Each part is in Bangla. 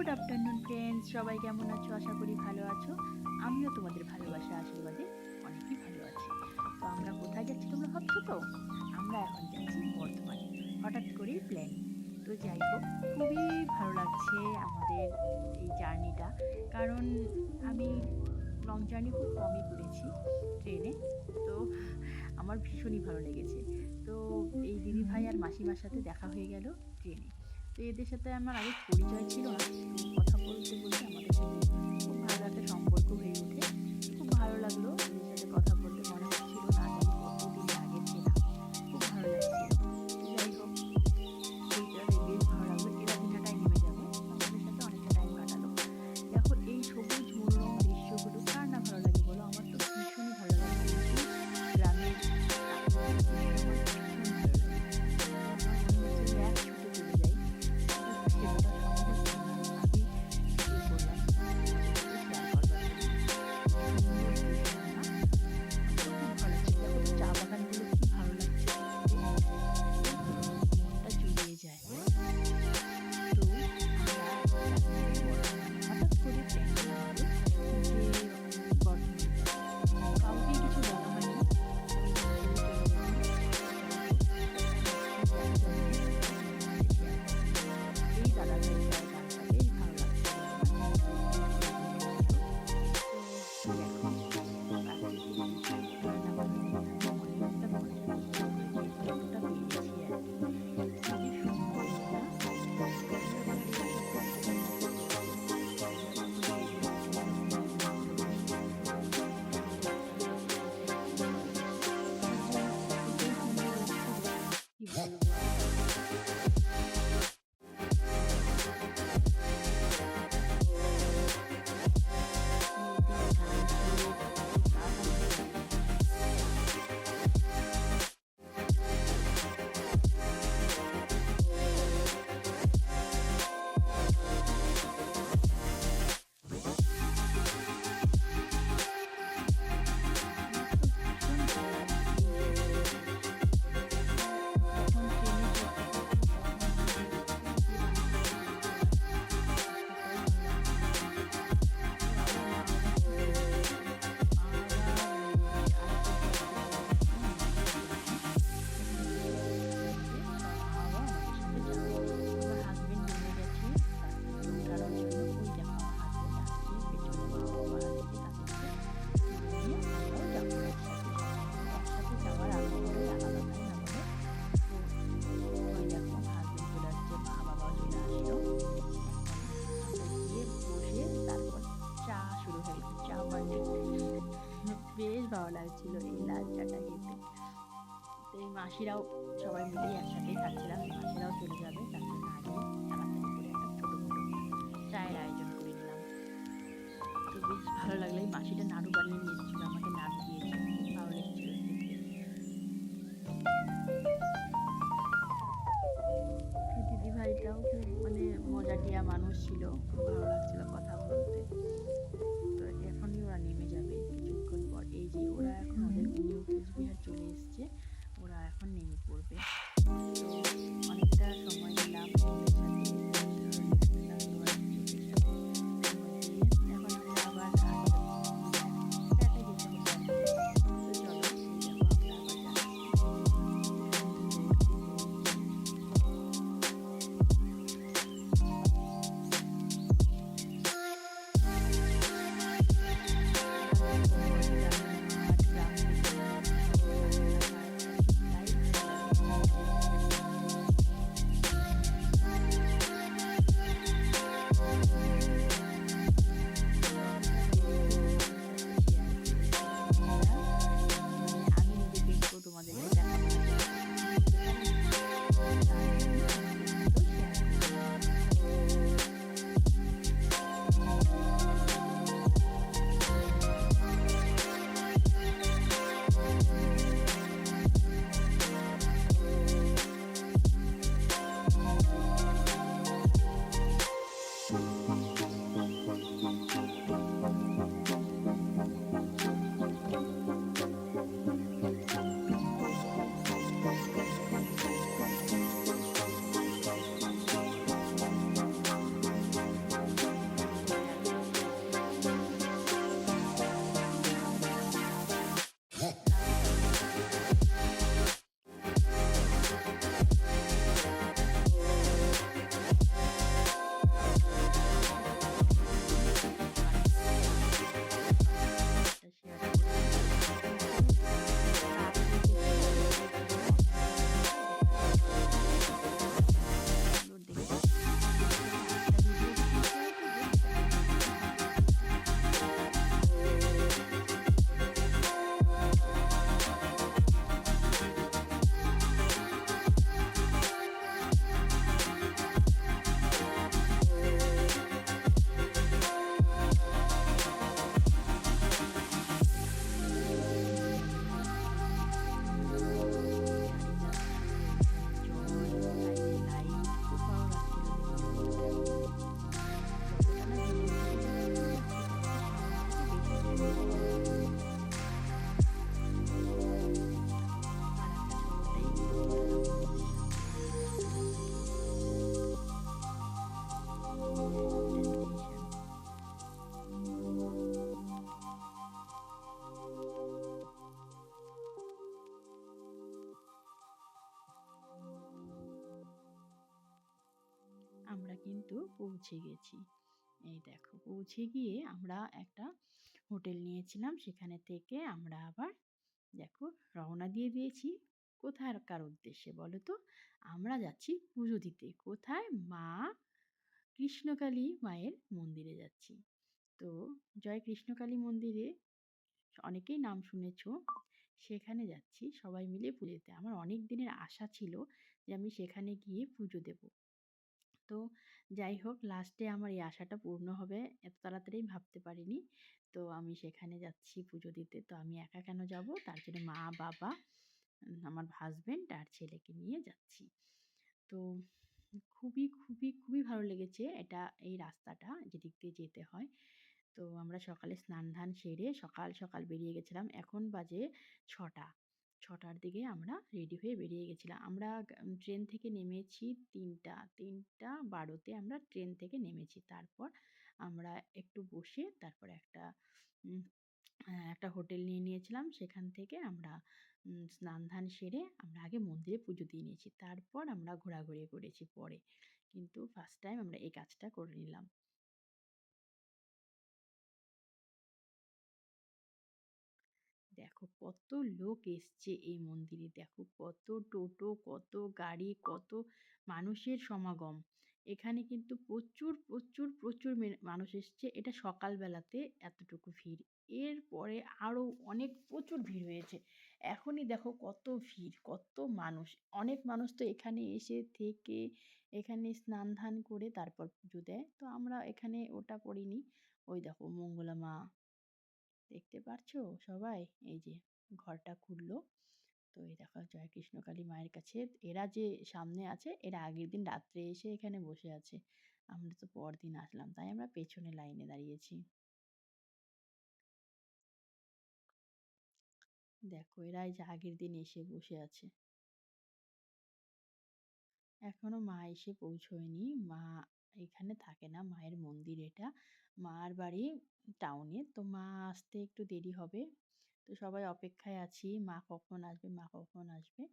গুড আফটারনুন ফ্রেন্ডস সবাই কেমন আছো? আশা করি ভালো আছো। আমিও তোমাদের ভালোবাসা আশীর্বাদে অনেকই ভালো আছি। তো আমরা কোথায় যাচ্ছি তোমরা ভাবছ তো? আমরা এখন যাচ্ছি বর্ধমানে। হঠাৎ করেই প্ল্যান তো যাই হোক, খুবই ভালো লাগছে আমাদের এই জার্নিটা। কারণ আমি লং জার্নি খুব কমই করেছি ট্রেনে। তো আমার ভীষণই ভালো লেগেছে। তো এই দিদি ভাই আর মাসিমার সাথে দেখা হয়ে গেল ট্রেনে। তো এদের সাথে আমার আগে পরিচয় ছিল না। কথা বলতে বলতে আমাদের সাথে খুব ভালো একটা সম্পর্ক হয়ে ওঠে। খুব ভালো লাগল এদের সাথে কথা বলতে, মনে হচ্ছিল না। লাগছিল এই লাল চাটা এই মাসিরাও সবাই মিলেই একসাথেই এই মাসিরাও চলে যাবে, তার জন্য আগে তাড়াতাড়ি করে একটা ছোটো চায়ের আয়োজন করে নিলাম। তো বেশ ভালো লাগল, এই মাসিটা নাড়ু বানিয়ে আমাকে নাড়ু দিয়েছে, ভালো লেগেছিল খেতে। এই দিদি ভাইটাও খুব মানে মজাটিয়া মানুষ ছিল কিন্তু পৌঁছে গেছি। এই দেখো, পৌঁছে গিয়ে আমরা একটা হোটেল নিয়েছিলাম। সেখানে থেকে আমরা আবার দেখো, রওনা দিয়ে দিয়েছি। কোথাকার উদ্দেশ্যে বলো তো? আমরা যাচ্ছি পুজো দিতে। কোথায়? মা কৃষ্ণকালী মায়ের মন্দিরে যাচ্ছি। তো জয় কৃষ্ণকালী মন্দিরে অনেকেই নাম শুনেছ, সেখানে যাচ্ছি সবাই মিলে পুজো দিতে। আমার অনেক দিনের আশা ছিল যে আমি সেখানে গিয়ে পুজো দেব। তো যাই হোক লাস্টে আমার এই আশাটা পূর্ণ হবে। এত তাড়াতাড়ি ভাবতে পারিনি। তো আমি সেখানে যাচ্ছি পুজো দিতে। তো আমি একা কেন যাব? তার জন্য মা, বাবা আমার হাজব্যান্ড আর ছেলেকে নিয়ে যাচ্ছি। তো খুবই খুবই খুবই ভালো লেগেছে এটা, এই রাস্তাটা যেদিক দিয়ে যেতে হয়। তো আমরা সকালে স্নান ধান সেরে সকাল সকাল বেরিয়ে গেছিলাম। এখন বাজে ছটা। ছটার দিকে আমরা রেডি হয়ে বেরিয়ে গেছিলাম। আমরা ট্রেন থেকে নেমেছি তিনটা তিনটা বারোতে আমরা ট্রেন থেকে নেমেছি। তারপর আমরা একটু বসে তারপর একটা একটা হোটেল নিয়ে নিয়েছিলাম। সেখান থেকে আমরা স্নান ধান সেরে আমরা আগে মন্দিরে পুজো দিয়ে নিয়েছি। তারপর আমরা ঘোরাঘুরি করেছি পরে। কিন্তু ফার্স্ট টাইম আমরা এই কাজটা করে নিলাম। দেখো কত লোক এসছে এই মন্দিরে। দেখো কত টোটো, কত গাড়ি, কত মানুষের সমাগম। এখানে কিন্তু প্রচুর প্রচুর প্রচুর মানুষ এসছে। এটা সকালবেলাতে এতটুকু ভিড়। এরপরে আরও অনেক প্রচুর ভিড় হয়েছে। এখনই দেখো কত ভিড়, কত মানুষ। অনেক মানুষ তো এখানে এসে থেকে এখানে স্নান ধান করে তারপর পুজো দেয়। তো আমরা এখানে ওটা করিনি। ওই দেখো মঙ্গলা মা দেখতে পারছ সবাই? এই যে ঘরটা খুললো। তো এই দেখো জয় কৃষ্ণকালী মায়ের কাছে। এরা যে সামনে আছে, এরা আগের দিন রাত্রে এসে এখানে বসে আছে। আমরা তো পরদিন আসলাম, তাই আমরা পেছনে লাইনে দাঁড়িয়েছি। দেখো এরা এই যে আগের দিন এসে বসে আছে। এখনও মা এসে পৌঁছয়নি। মা এখানে থাকে না, মায়ের মন্দির এটা। মার বাড়ি টাউনে তো মা আসতে একটু দেরি হবে। তো সবাই অপেক্ষায় আছি, মা কখন আসবে, মা কখন আসবে?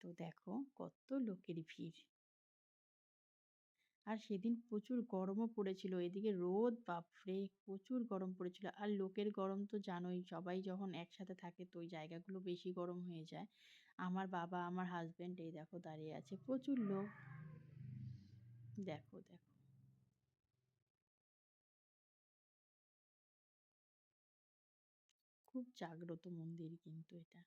তো দেখো কত লোকের ভিড়। আর সেদিন প্রচুর গরমও পড়েছিল, এদিকে রোদ, বাপরে, প্রচুর গরম পড়েছিল। আর লোকের গরম তো জানোই, সবাই যখন একসাথে থাকে তো ওই জায়গাগুলো বেশি গরম হয়ে যায়। আমার বাবা, আমার হাজব্যান্ড এই দেখো দাঁড়িয়ে আছে, প্রচুর লোক। দেখো দেখো। খুব জাগ্রত মন্দির কিন্তু এটা।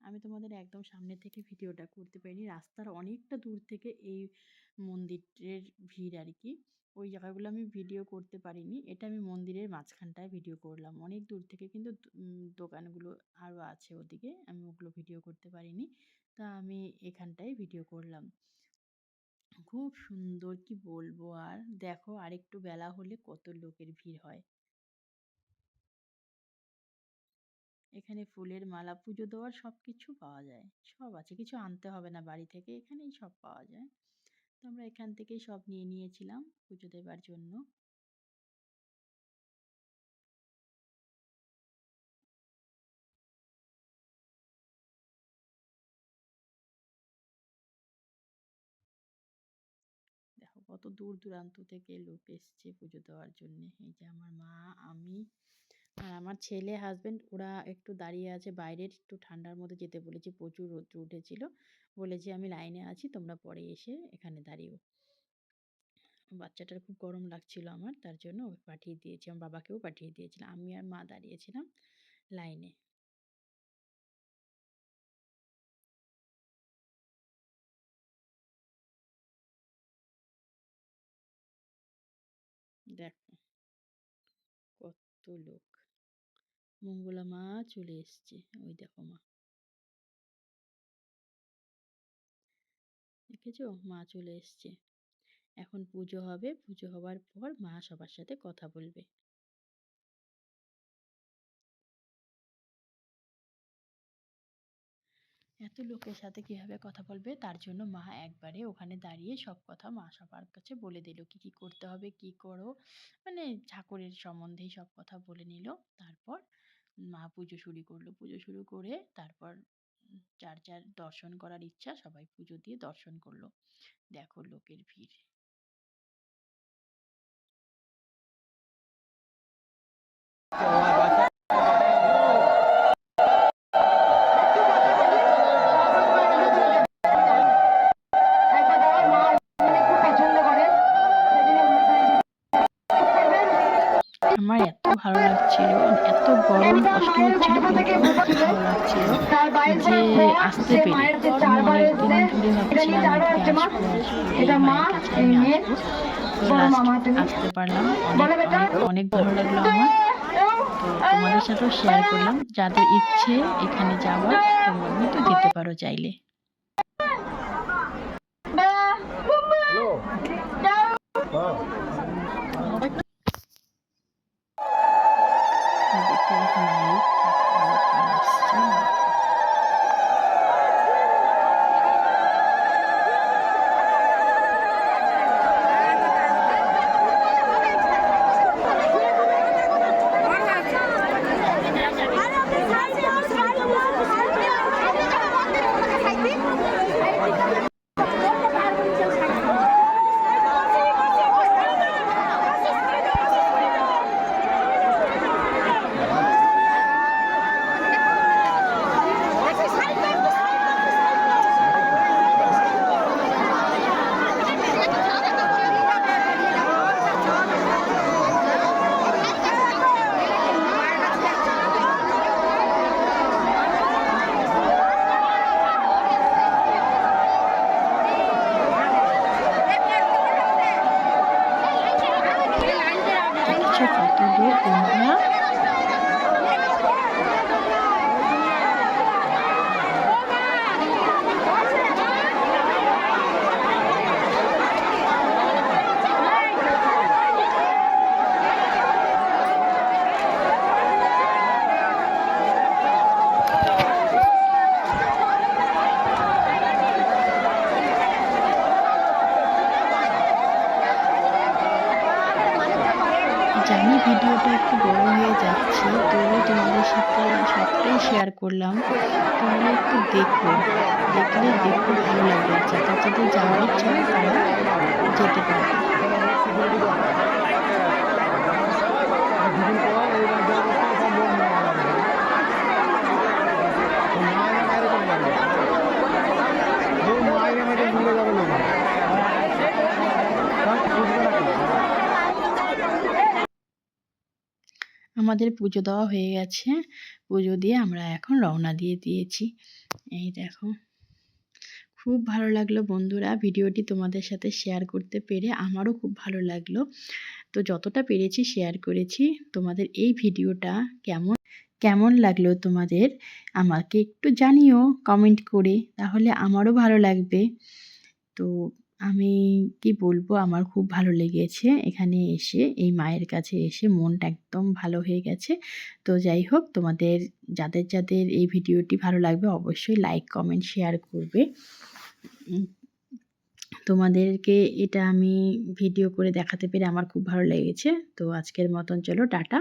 আমি তোমাদের একদম সামনে থেকে ভিডিওটা করতে পারিনি। রাস্তার অনেকটা দূর থেকে এই মন্দিরের ভিড় আর কি ওই জায়গাগুলো আমি ভিডিও করতে পারিনি। এটা আমি মন্দিরের মাঝখানটায় ভিডিও করলাম। অনেক দূর থেকে কিন্তু দোকানগুলো আরও আছে ওদিকে। আমি ওগুলো ভিডিও করতে পারিনি। তা আমি এখানটায় ভিডিও করলাম। খুব সুন্দর কি বলব আর। দেখো আরেকটু বেলা হলে কত লোকের ভিড় হয়। এখানে ফুলের মালা, পুজো দেওয়ার সব কিছু পাওয়া যায়। সব আছে, কিছু আনতে হবে না বাড়ি থেকে, এখানেই সব পাওয়া যায়। তো আমরা এখান থেকেই সব নিয়ে নিয়েছিলাম পুজো দেবার জন্য। দেখো, কত দূর দূরান্ত থেকে লোক এসছে পুজো দেওয়ার জন্য। এই যে আমার মা, আমি আর আমার ছেলে হাজব্যান্ড ওরা একটু দাঁড়িয়ে আছে বাইরের, একটু ঠান্ডার মধ্যে যেতে বলেছি, প্রচুর রৌদ্র উঠেছিল। বলেছি, আমি লাইনে আছি, তোমরা পরে এসে এখানে দাঁড়িয়েও। বাচ্চাটার খুব গরম লাগছিল আমার, তার জন্য পাঠিয়ে দিয়েছি, আমার বাবাকেও পাঠিয়ে দিয়েছিলাম। আমি আর মা দাঁড়িয়েছিলাম লাইনে। দেখো, কত লোক। মঙ্গলা মা চলে এসছে। ওই দেখো মা। দেখেছ? মা চলে এসছে। এখন পুজো হবে। পুজো হবার পর মা সবার সাথে কথা বলবে। এত লোকের সাথে কীভাবে কথা বলবে? তার জন্য মা একবারে ওখানে দাঁড়িয়ে সব কথা মা সবার কাছে বলে দিল। কি কি করতে হবে? কি করো? মানে ঠাকুরের সম্বন্ধেই সব কথা বলে নিল। তারপর মা পুজো শুরু করল। পুজো শুরু করে তারপর যার যার দর্শন করার ইচ্ছা, সবাই পুজো দিয়ে দর্শন করল। দেখো লোকের ভিড়। আমার এত ভালো লাগছিল এত গরম কষ্ট হচ্ছিল কিন্তু ভালো লাগছিল যে আসতে পেরে অনেকদিন ধরে ভাবছিলাম আসতে পারলাম। অনেক ভালো লাগল আমার। তোমাদের সাথেও শেয়ার করলাম। যাদের ইচ্ছে এখানে যাওয়ার তোমরা তো যেতে পারো চাইলে। এই দেখো এখানে লোক লোক আসছে। দেখছ কত লোক বন্ধুরা জানি ভিডিওটা একটু বড় হয়ে যাচ্ছে, তবুও তোমাদের সাথে সবটাই শেয়ার করলাম। তোমরা একটু দেখো, দেখলে দেখতে ভালো লাগবে। যাতে যাদের যাওয়ার ইচ্ছা তারা যেতে পারবে। আমাদের পুজো দেওয়া হয়ে গেছে। পুজো দিয়ে আমরা এখন রওনা দিয়ে দিয়েছি। এই দেখো। খুব ভালো লাগল বন্ধুরা। ভিডিওটি তোমাদের সাথে শেয়ার করতে পেরে আমারও খুব ভালো লাগল। তো যতটা পেরেছি শেয়ার করেছি, তোমাদের এই ভিডিওটা কেমন কেমন লাগল তোমাদের আমাকে একটু জানিও কমেন্ট করে। তাহলে আমারও ভালো লাগবে। তো আমি কি বলব? আমার খুব ভালো লেগেছে এখানে এসে, এই মায়ের কাছে এসে মনটা একদম ভালো হয়ে গেছে। তো যাই হোক, তোমাদের, যাদের যাদের এই ভিডিওটি ভালো লাগবে অবশ্যই লাইক কমেন্ট শেয়ার করবে। তোমাদেরকে এটা আমি ভিডিও করে দেখাতে পেরে আমার খুব ভালো লেগেছে। তো আজকের মতন চলো, টাটা।